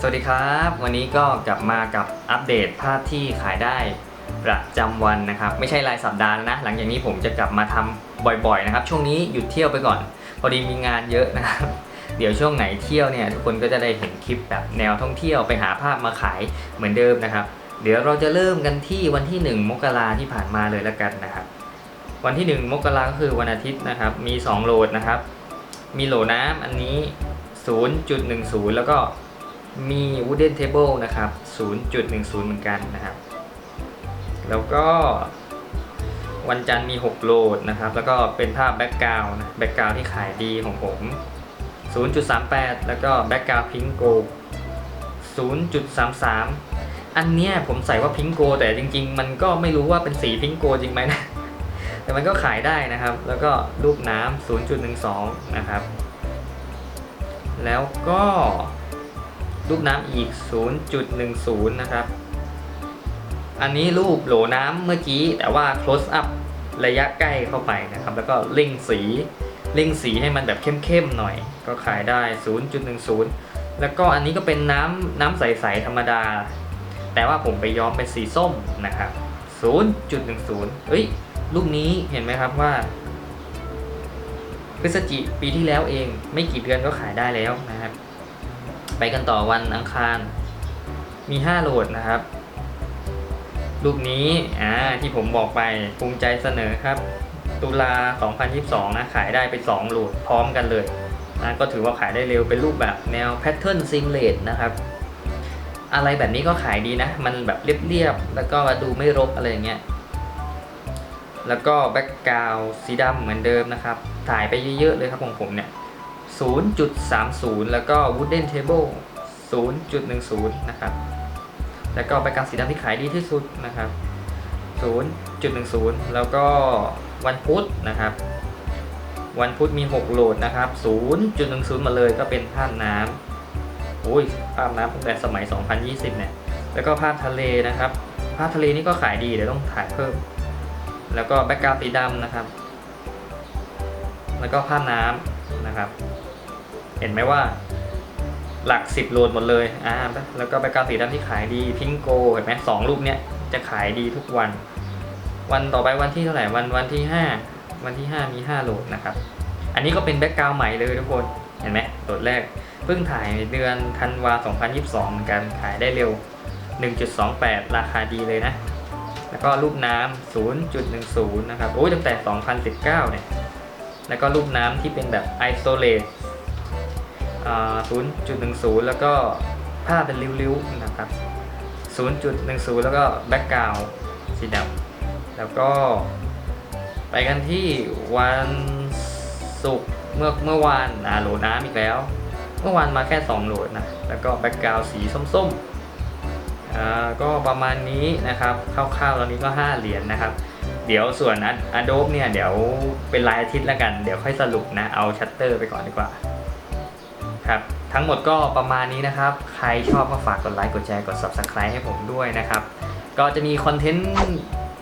สวัสดีครับ วันนี้ก็กลับมากับอัปเดตภาพที่ขายได้ประจำวันนะครับ ไม่ใช่รายสัปดาห์แล้วนะ หลังจากนี้ผมจะกลับมาทำบ่อยๆนะครับ ช่วงนี้หยุดเที่ยวไปก่อน พอดีมีงานเยอะนะครับ เดี๋ยวช่วงไหนเที่ยวเนี่ยทุกคนก็จะได้เห็นคลิปแบบแนวท่องเที่ยวไปหาภาพมาขายเหมือนเดิมนะครับ เดี๋ยวเราจะเริ่มกันที่วันที่ 1 มกราที่ผ่านมาเลยแล้วกันนะครับ วันที่ 1 มกราก็คือวันอาทิตย์นะครับ มี 2 โหลดนะครับ มีโหลน้ำอันนี้ 0.10 แล้วก็มี wooden table นะครับ 0.10 เหมือนกันนะครับ แล้วก็วันจันทร์มี 6 โหลดนะครับ แล้วก็เป็นภาพแบ็กกราวนะแบ็กกราวน์ที่ขายดีของผม 0.38 แล้วก็แบ็กกราวน์พิงโก0.33 อันเนี้ยผมใส่ว่าพิงโกแต่จริง ๆ มันก็ไม่รู้ว่าเป็นสีพิงโกจริงไหมนะ แต่มันก็ขายได้นะครับ แล้วก็รูปน้ำ0.12 นะครับ แล้วก็รูปน้ำอีก 0.10 นะครับ อันนี้รูปโหลน้ำเมื่อกี้ แต่ว่า close up ระยะใกล้เข้าไปนะครับ แล้วก็เร่งสีเร่งสีให้มันแบบเข้มๆหน่อย ก็ขายได้ 0.10 แล้วก็อันนี้ก็เป็นน้ำน้ำใสๆธรรมดา แต่ว่าผมไปย้อมเป็นสีส้มนะครับ 0.10 เอ้ย รูปนี้เห็นไหมครับว่าพฤศจิปีที่แล้วเองไม่กี่เดือนก็ขายได้แล้วนะครับ ไปกันต่อวันอังคาร มี5โหลดนะครับรูปนี้อ่าที่ผมบอกไปภูมิใจเสนอครับ ตุลา 2022 นะ ขายได้ไป 2โหลดพร้อมกันเลยนะก็ถือว่าขายได้เร็วเป็นรูปแบบแนวแพทเทิร์นซิงเลตนะครับ อะไรแบบนี้ก็ขายดีนะ มันแบบเรียบๆแล้วก็ดูไม่รกอะไรอย่างเงี้ย แล้วก็แบ็กกราวสีดำเหมือนเดิมนะครับ ถ่ายไปเยอะๆเลยครับของผมเนี่ย 0.30 แล้วก็ wooden table 0.10 นะครับ แล้วก็แบ็กกราวสีดำที่ขายดีที่สุดนะครับ 0.10 แล้วก็วันพุธนะครับ วันพุธมี 6 โหลดนะครับ 0.10 มาเลยก็เป็นภาพน้ำโอ้ยภาพน้ำตั้งแต่สมัย 2020 เนี่ย แล้วก็ภาพทะเลนะครับ ภาพทะเลนี่ก็ขายดีเดี๋ยวต้องถ่ายเพิ่ม แล้วก็แบ็กกราวด์สีดำนะครับ แล้วก็ภาน้ำนะครับ เห็นไหมว่าหลักสิบโหลดหมดเลยอ่าแล้วก็แบ็กกราวด์สีดำที่ขายดีพิงโกเห็นไหมสองรูปเนี้ยจะขายดีทุกวัน วันต่อไปวันที่เท่าไหร่วันวันที่ห้าวันที่ห้ามีห้าโหลดนะครับ อันนี้ก็เป็นแบ็กกราวด์ใหม่เลยทุกคนเห็นไหมโหลดแรกเพิ่งถ่ายเดือนธันวา 2022 เหมือนกันขายได้เร็ว 1.28 ราคาดีเลยนะ แล้วก็รูปน้ำ0.10 นะครับ โอ้ยตั้งแต่ 2019 เนี่ย แล้วก็รูปน้ำที่เป็นแบบ isolate อ่า0.10 แล้วก็ภาเป็นริ้วๆ นะครับ 0.10 แล้วก็ background สีดำแล้วก็ไปกันที่วันศุกร์เมื่อเมื่อวานอ่าโหลดน้ำอีกแล้ว เมื่อวานมาแค่ 2 โหลดนะ แล้วก็ background สีส้มๆ อ่าก็ประมาณนี้นะครับคร่าวๆตอนนี้ก็ 5 เหรียญนะครับ เดี๋ยวส่วน Adobe เนี่ยเดี๋ยวเป็นรายอาทิตย์แล้วกัน เดี๋ยวค่อยสรุปนะเอาชัตเตอร์ไปก่อนดีกว่าครับทั้งหมดก็ประมาณนี้นะครับ ใครชอบก็ฝากกดไลค์กดแชร์กด Subscribe ให้ผมด้วยนะครับ ก็จะมีคอนเทนต์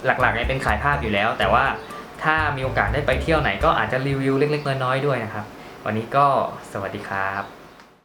หลักๆเนี่ยเป็นขายภาพอยู่แล้ว แต่ว่าถ้ามีโอกาสได้ไปเที่ยวไหนก็อาจจะรีวิวเล็กๆน้อยๆด้วยนะครับ วันนี้ก็สวัสดีครับ